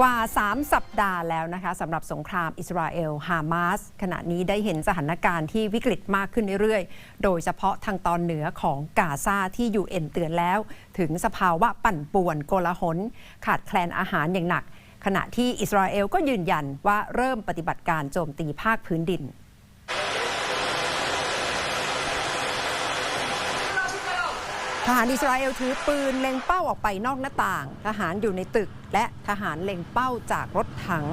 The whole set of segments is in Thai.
กว่า 3 สัปดาห์แล้วนะคะสำหรับสงครามอิสราเอลฮามาสขณะนี้ได้เห็นสถานการณ์ที่วิกฤตมากขึ้นเรื่อยๆ โดยเฉพาะทางตอนเหนือของกาซาที่ยูเอ็นเตือนแล้ว ถึงสภาวะปั่นป่วนโกลาหล ขาดแคลนอาหารอย่างหนัก ขณะที่อิสราเอลก็ยืนยันว่าเริ่มปฏิบัติการโจมตีภาคพื้นดิน ทหารอิสราเอลถือปืนเล็งเป้าออกไปนอกหน้าต่าง ทหารอยู่ในตึก และทหารเล็งเป้าจากรถถัง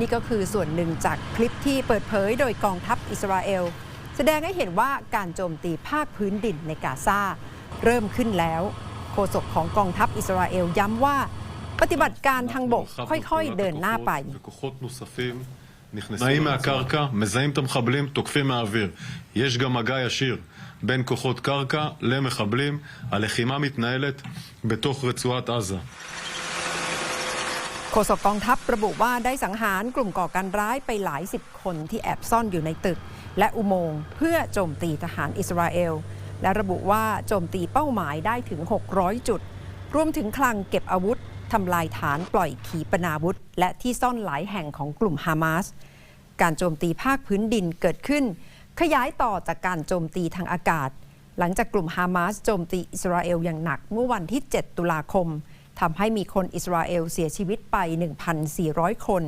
นี่ก็คือส่วนหนึ่งจากคลิปที่เปิดเผยโดยกองทัพอิสราเอล แสดงให้เห็นว่าการโจมตีภาคพื้นดินในกาซาเริ่มขึ้นแล้ว โฆษกของกองทัพอิสราเอลย้ำว่า ปฏิบัติการทางบกค่อยๆเดินหน้าไป נעים מהקרקע, מזהים את המחבלים, תוקפים מהאוויר. יש גם מגע ישיר בין כוחות קרקע למחבלים. הלחימה מתנהלת בתוך רצועת עזה. โฆษกกองทัพระบุว่าได้สังหารกลุ่มก่อการร้ายไปหลายสิบคนที่แอบซ่อนอยู่ในตึก และอุโมงค์เพื่อโจมตีทหารอิสราเอล และระบุว่าโจมตีเป้าหมายได้ถึง 600 จุด รวมถึงคลังเก็บอาวุธ ทำลายฐานปล่อยขีปนาวุธ และที่ซ่อนหลายแห่งของกลุ่มฮามาส การโจมตีภาคพื้นดินเกิดขึ้น ขยายต่อจากการโจมตีทางอากาศ หลังจากกลุ่มฮามาสโจมตีอิสราเอลอย่างหนักเมื่อวันที่ 7 ตุลาคมทำให้มีคนอิสราเอลเสียชีวิตไป 1,400 คน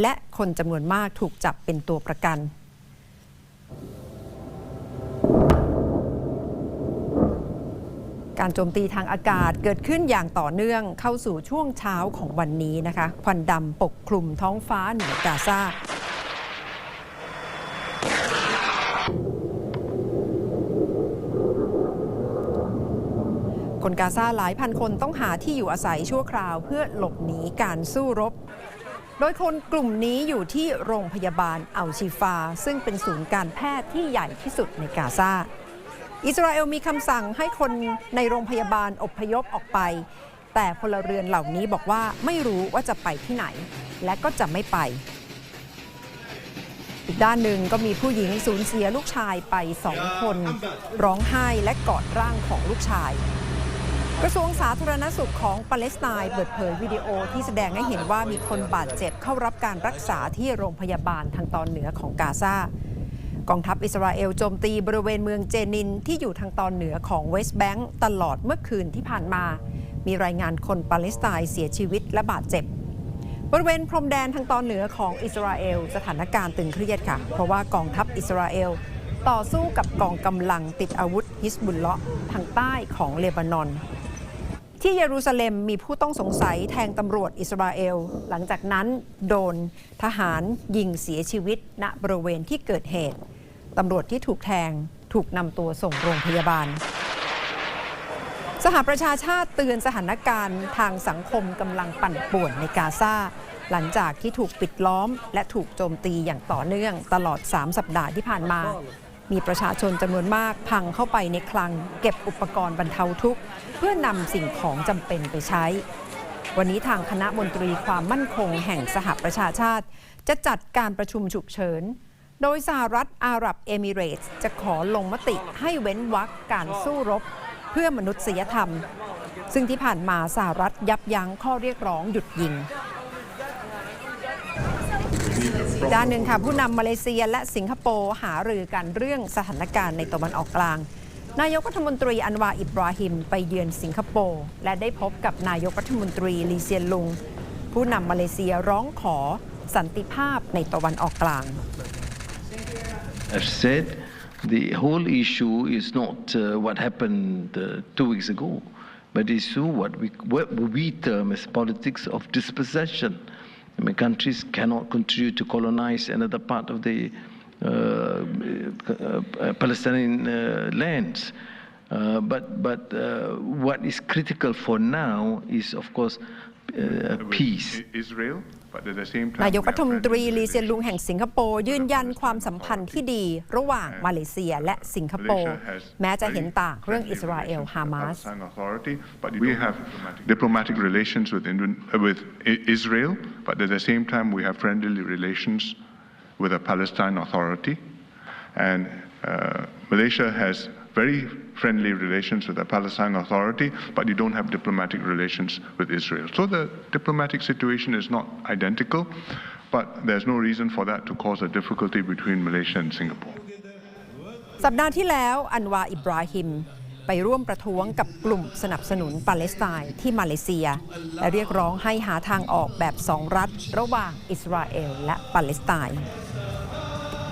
และคนจำนวนมากถูกจับเป็นตัวประกัน การโจมตีทางอากาศเกิดขึ้นอย่างต่อเนื่องเข้าสู่ช่วงเช้าของวันนี้นะคะควันดำปกคลุมท้องฟ้าเหนือกาซาคนกาซาหลายพันคนต้องหาที่อยู่อาศัยชั่วคราวเพื่อหลบหนีการสู้รบ โดยคนกลุ่มนี้อยู่ที่โรงพยาบาลอัลชิฟา ซึ่งเป็นศูนย์การแพทย์ที่ใหญ่ที่สุดในกาซา อิสราเอลมีคำสั่งให้คนในโรงพยาบาลอพยพออกไป แต่พลเรือนเหล่านี้บอกว่าไม่รู้ว่าจะไปที่ไหน และก็จะไม่ไป อีกด้านหนึ่งก็มีผู้หญิงสูญเสียลูกชายไปสองคน ร้องไห้และกอดร่างของลูกชายกระทรวงสาธารณสุขของปาเลสไตน์เปิดเผยวิดีโอที่แสดงให้เห็นว่ามีคนบาดเจ็บเข้ารับการรักษาที่โรงพยาบาลทางตอนเหนือของกาซา กองทัพอิสราเอลโจมตีบริเวณเมืองเจนินที่อยู่ทางตอนเหนือของเวสต์แบงก์ตลอดเมื่อคืนที่ผ่านมา มีรายงานคนปาเลสไตน์เสียชีวิตและบาดเจ็บบริเวณพรมแดนทางตอนเหนือของอิสราเอลสถานการณ์ตึงเครียดค่ะ เพราะว่ากองทัพอิสราเอลต่อสู้กับกองกำลังติดอาวุธฮิสบุลเลาะห์ทางใต้ของเลบานอน ที่เยรูซาเล็มมีผู้ต้องสงสัยแทงตำรวจอิสราเอล หลังจากนั้นโดนทหารยิงเสียชีวิตณบริเวณที่เกิดเหตุ ตำรวจที่ถูกแทงถูกนำตัวส่งโรงพยาบาล สหประชาชาติเตือนสถานการณ์ทางสังคมกำลังปั่นป่วนในกาซาหลังจากที่ถูกปิดล้อม และถูกโจมตีอย่างต่อเนื่องตลอด 3 สัปดาห์ที่ผ่านมา มีประชาชนจำนวนมากพังเข้าไปในคลัง เก็บอุปกรณ์บรรเทาทุกข์ เพื่อนำสิ่งของจำเป็นไปใช้ วันนี้ทางคณะมนตรีความมั่นคงแห่งสหประชาชาติ จะจัดการประชุมฉุกเฉิน โดยสหรัฐอาหรับเอมิเรตส์จะขอลงมติให้เว้นวรรคการสู้รบ เพื่อมนุษยธรรม ซึ่งที่ผ่านมาสหรัฐยับยั้งข้อเรียกร้องหยุดยิงด้านหนึ่งค่ะผู้นำมาเลเซียและสิงคโปร์หารือกันเรื่องสถานการณ์ในตะวันออกกลาง นายกรัฐมนตรีอันวาอิบราฮิมไปเยือนสิงคโปร์และได้พบกับนายกรัฐมนตรีลีเซียนลุง ผู้นำมาเลเซียร้องขอสันติภาพในตะวันออกกลาง I've said the whole issue is not uh, what happened uh, two weeks ago, but it's what we, what we term as politics of dispossession. I mean, countries cannot continue to colonize another part of the uh, uh, Palestinian uh, lands. Uh, but but uh, what is critical for now is, of course, uh, peace. Israel, but at the same time, นายก we รั have ฐมนตรี friendly ลีเซียนลุง relations แห่งสิงคโปร์ยืนยันความสัมพันธ์ที่ดีระหว่างมาเลเซียและสิงคโปร์ Malaysia has แม้จะเห็น very ต่างเรื่อง friendly อิสราเอล relations ฮา with the มาส Palestine Authority, but we have diplomatic relations with, Indo- uh, with I- Israel, but at the same time, we have friendly relations with the Palestine Authority. And uh, Malaysia has very friendly relations with the Palestine Authority, but you don't have diplomatic relations with Israel. So the diplomatic situation is not identical, but there's no reason for that to cause a difficulty between Malaysia and Singapore. สัปดาห์ที่แล้วอันวาอิบราฮิม ไปร่วมประท้วงกับกลุ่มสนับสนุนปาเลสไตน์ที่มาเลเซีย และเรียกร้องให้หาทางออกแบบสองรัฐระหว่างอิสราเอลและปาเลสไตน์